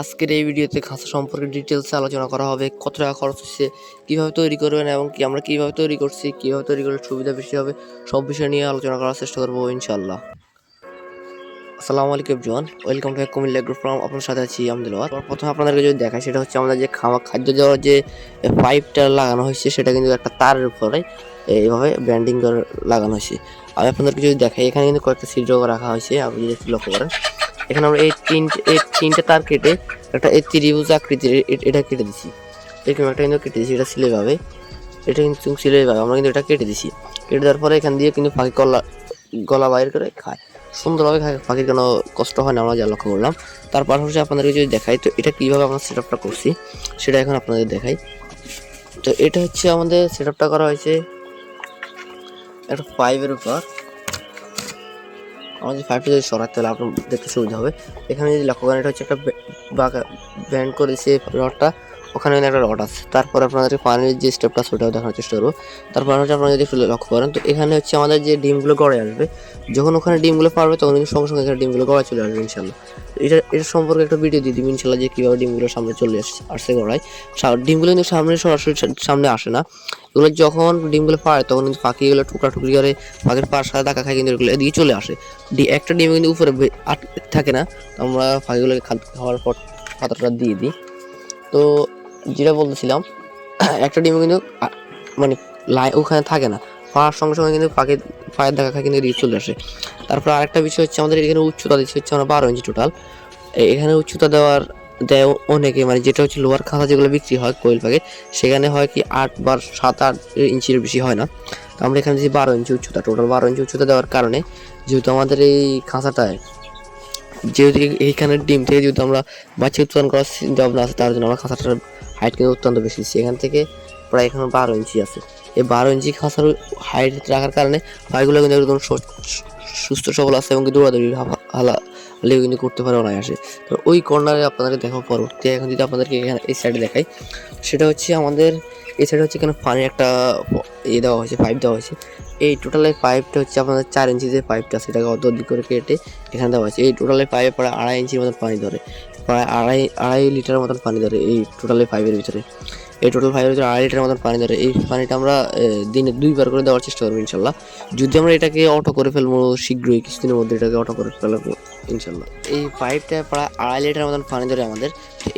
আজকের এই ভিডিওতে খাঁচা সম্পর্কে ডিটেলসে আলোচনা করা হবে, কত টাকা খরচ হচ্ছে, কীভাবে তৈরি করবেন এবং কি আমরা কীভাবে তৈরি করছি, কীভাবে তৈরি করলে সুবিধা বেশি হবে, সব বিষয় নিয়ে আলোচনা করার চেষ্টা করব ইনশাল্লাহ আসসালামু আলাইকুম জোয়ান welcome to Comilla group from আপনার সাথে আছি আমদুল্লাহ প্রথমে আপনাদেরকে যদি দেখাই, সেটা হচ্ছে আমাদের যে খাওয়া খাদ্য দেওয়ার যে পাইপটা লাগানো হয়েছে, সেটা কিন্তু একটা তারের উপরে এইভাবে ব্যান্ডিং করে লাগানো হয়েছে। আমি আপনাদেরকে যদি দেখাই, এখানে কিন্তু কয়েকটা ছিদ্র রাখা হয়েছে, আপনি যদি লক্ষ্য করেন। এখানে আমরা এই তিনটে এই তিনটে তার কেটে একটা এই ত্রিভুজ আকৃতির এটা কেটে দিছি। এরকম একটা কিন্তু কেটে দিছি, এটা সিলে পাবে এটা কিন্তু সিলে পাবে আমরা কিন্তু এটা কেটে দিছি। কেটে দেওয়ার পরে এখান দিয়ে কিন্তু পাখি গলা গলা বাইর করে খায়। সুন্দরভাবে খায় পাখির কোনো কষ্ট হয় না, আমরা যা লক্ষ্য করলাম। তার পাশাপাশি আপনাদেরকে যদি দেখাই, তো এটা কীভাবে আমরা সেট আপটা করছি, সেটা এখন আপনাদের দেখাই। তো এটা হচ্ছে আমাদের সেট আপটা করা হয়েছে একটা পাইপের উপর। আমাদের ফাইভ যদি সরাতে হলে আপনার দেখতে সুবিধা হবে। এখানে যদি লক্ষ্য করেন এটা হচ্ছে, একটা ব্যান্ড করেছে রডটা ওখানে একটা রড আছে। তারপর আপনাদের পানির যে স্টেপটা সেটাও দেখানোর চেষ্টা করব। তারপর হচ্ছে, আপনারা যদি একটু লক্ষ্য করেন, তো এখানে হচ্ছে আমাদের যে ডিমগুলো গড়ে আসবে, যখন ওখানে ডিমগুলো পারবে, তখন কিন্তু সঙ্গে সঙ্গে এখানে ডিমগুলো গড়ায় চলে আসবে ইনশাল্লাহ এটা এটা সম্পর্কে একটা ভিডিও দিয়ে দিবি ইনশাল্লাহ যে কীভাবে ডিমগুলো সামনে চলে আসছে আসছে গড়ায়। ডিমগুলো কিন্তু সামনে সরাসরি সামনে আসে না। এগুলো যখন ডিমগুলো পারে তখন কিন্তু পাখিগুলো টুকরা টুকরি করে পাখির পার সাথে দেখা খায়, কিন্তু এগুলো এদিকে চলে আসে। একটা ডিম কিন্তু উপরে আট- থাকে না। আমরা পাখিগুলোকে খাওয়ার পর পাতাটা দিয়ে দিই। তো যেটা বলতেছিলাম, একটা ডিম কিন্তু মানে লাই, ওখানে থাকে না। পাওয়ার সঙ্গে সঙ্গে কিন্তু পাখির পায়ের দেখা কিন্তু এদিকে চলে আসে। তারপর আরেকটা বিষয় হচ্ছে আমাদের এখানে উচ্চতা দিচ্ছে হচ্ছে আমরা বারো ইঞ্চি টোটাল এখানে উচ্চতা দেওয়ার দেয় অনেকে মানে যেটা হচ্ছে লোয়ার খাতা যেগুলো বিক্রি হয় কোয়েল পাখির সেখানে হয় কি আট বা সাত আট ইঞ্চির বেশি হয় না। তো আমরা এখানে দিচ্ছি বারো ইঞ্চি উচ্চতা টোটাল বারো ইঞ্চি উচ্চতা দেওয়ার কারণে যেহেতু আমাদের এই খাঁচাটায় যেহেতু এই- এইখানের ডিম থেকে যেহেতু আমরা বাচ্চা উৎপাদন করার ভাবনা আছে, তার জন্য আমরা খাঁচাটার হাইট কিন্তু অত্যন্ত বেশি দিচ্ছি। এখান থেকে প্রায় এখানে বারো ইঞ্চি আছে। এই বারো ইঞ্চি খাঁচার হাইট রাখার কারণে পাখিগুলো কিন্তু একদম সুস্থ সবল আছে এবং কি দৌড়াদৌড়ি হালা হালিও কিন্তু করতে পারে অনায়াসে। তো ওই কর্নারে আপনাদেরকে দেখাবো পরবর্তী এখন যদি আপনাদেরকে এখানে এই সাইডে দেখাই, সেটা হচ্ছে আমাদের সাইডে হচ্ছে এখানে পানির একটা ইয়ে দেওয়া হয়েছে পাইপ দেওয়া হয়েছে। এই টোটাল পাইপটা হচ্ছে আপনাদের চার ইঞ্চি যে পাইপটা সেটাকে অত দিক করে কেটে এখানে দেওয়া হয়েছে। এই টোটাল পাইপে প্রায় আড়াই ইঞ্চির মতন পানি ধরে, প্রায় আড়াই আড়াই লিটার মতন পানি ধরে এই টোটাল পাইপের ভিতরে। এই টোটাল পাইপের ভিতরে আড়াই লিটার মতন পানি ধরে, এই পানিটা আমরা দিনে দুইবার করে দেওয়ার চেষ্টা করব ইনশাল্লাহ। যদি আমরা এটাকে অটো করে ফেলব শীঘ্রই, কিছুদিনের মধ্যে এটাকে অটো করে ফেলব ইনশাল্লাহ। এই পাইপটা প্রায় আড়াই লিটার মতন পানি ধরে আমাদের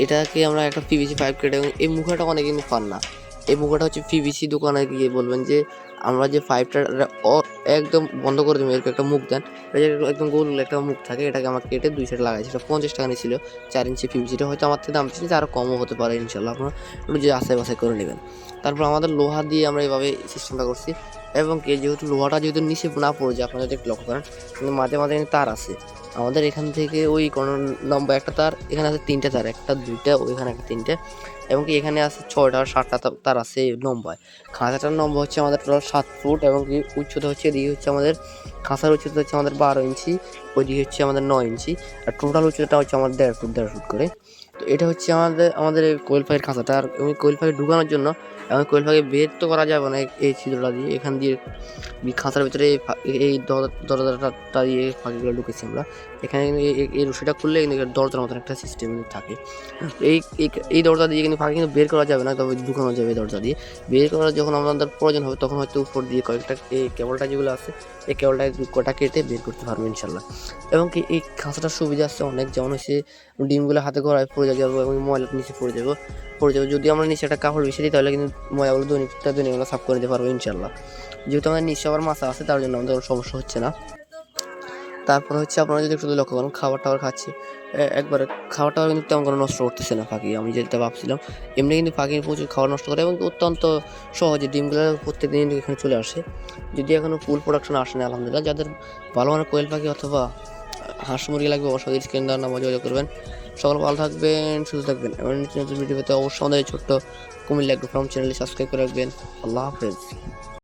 এটাকে আমরা একটা পিভিসি পাইপ কেটে, এবং এই মুখাটা অনেক কিন্তু পান না। এই মুখাটা হচ্ছে পিভিসি দোকানে গিয়ে বলবেন যে, আমরা যে পাইপটা একদম বন্ধ করে দেবো, এরকম একটা মুখ দেন। একদম গোল একটা মুখ থাকে, এটাকে আমার কেটে দুই সাইড লাগাইছি সেটা পঞ্চাশ টাকা নিয়েছিল, চার ইঞ্চি পিভিসিটা হয়তো আমার থেকে দাম ছিল আরও কমও হতে পারে ইনশাল্লাহ আপনারা একটু যে আশাই বাছাই করে নেবেন। তারপর আমাদের লোহা দিয়ে আমরা এইভাবে সিস্টেমটা করছি। এবং কি, যেহেতু লোহাটা যেহেতু নিচে না পড়ে যায়, আপনারা যদি লক্ষ্য করেন, কিন্তু মাঝে মাঝে তার আছে। আমাদের এখান থেকে ওই কোনো লম্বা একটা তার, এখানে আছে তিনটে তার, একটা, দুইটা, ওইখানে একটা তিনটে। এবং কি এখানে আছে আর সাতটা তার আছে লম্বায়। খাঁচাটার লম্বা হচ্ছে আমাদের টোটাল সাত ফুট এবং কি উচ্চতা হচ্ছে এদিকে হচ্ছে আমাদের, খাঁচার উচ্চতা হচ্ছে আমাদের বারো ইঞ্চি, ওইদিকে হচ্ছে আমাদের নয় ইঞ্চি। আর টোটাল উচ্চতাটা হচ্ছে আমাদের দেড় ফুট দেড় ফুট করে। তো এটা হচ্ছে আমাদের আমাদের এই কোয়েল পাখির খাঁচাটা। আর ওই কোয়েল পাখি ঢুকানোর জন্য এবং কোয়েল পাখি বের তো করা যাবে না এই- ছিদ্রটা দিয়ে। এখান দিয়ে খাঁচার ভিতরে এই দরজাটা দিয়ে পাখিগুলো ঢুকেছি আমরা। এখানে এই- রশিটা খুললে কিন্তু দরজার মতন একটা সিস্টেম থাকে। এই, এই- এই দরজা দিয়ে কিন্তু পাখি কিন্তু বের করা যাবে না, তবে ঢুকানো যাবে এই দরজা দিয়ে। বের করার যখন আমাদের প্রয়োজন হবে, তখন হয়তো উপর দিয়ে কয়েকটা এই কেবলটা যেগুলো আছে, এই কেবলটা কটা কেটে বের করতে পারব ইনশাল্লাহ। এবং কি এই খাঁচাটার সুবিধা আছে অনেক, যেমন হচ্ছে ডিমগুলো হাতে গড়ায় পড়ে যাব এবং ময়লা নিচে পড়ে যাব। পড়ে যাব। যদি আমরা নিচে একটা কাপড় বিছিয়ে দিই, তাহলে কিন্তু ময়লাগুলো দৈনিকটা দৈনিকগুলো সাফ করে দিতে পারব ইনশাল্লাহ যেহেতু আমাদের নিচে আবার মাছা আছে, তার জন্য আমাদের সমস্যা হচ্ছে না। তারপর হচ্ছে আপনারা যদি একটু লক্ষ্য করেন, খাবার টাবার খাচ্ছে একবারে খাবার টাবার কিন্তু তেমন কোনো নষ্ট করতেছে না পাখি আমি যেটা ভাবছিলাম। এমনি কিন্তু পাখি প্রচুর খাবার নষ্ট করে, এবং অত্যন্ত সহজে ডিমগুলো প্রত্যেক দিন এখানে চলে আসে। যদি এখনও ফুল প্রোডাকশন আসে না, আলহামদুলিল্লাহ। যাদের ভালো মানের কোয়েল পাখি অথবা হাঁস মুরগি লাগবে, অবশ্যই স্ক্রিন দেওয়ার নাম্বার যোগাযোগ করবেন। সকল ভালো থাকবেন, সুস্থ থাকবেন। এবং নতুন ভিডিও পেতে অবশ্যই আমাদের ছোট্ট কুমিল্লা গ্রুপ ফার্ম চ্যানেলে সাবস্ক্রাইব করে রাখবেন। আল্লাহ হাফেজ।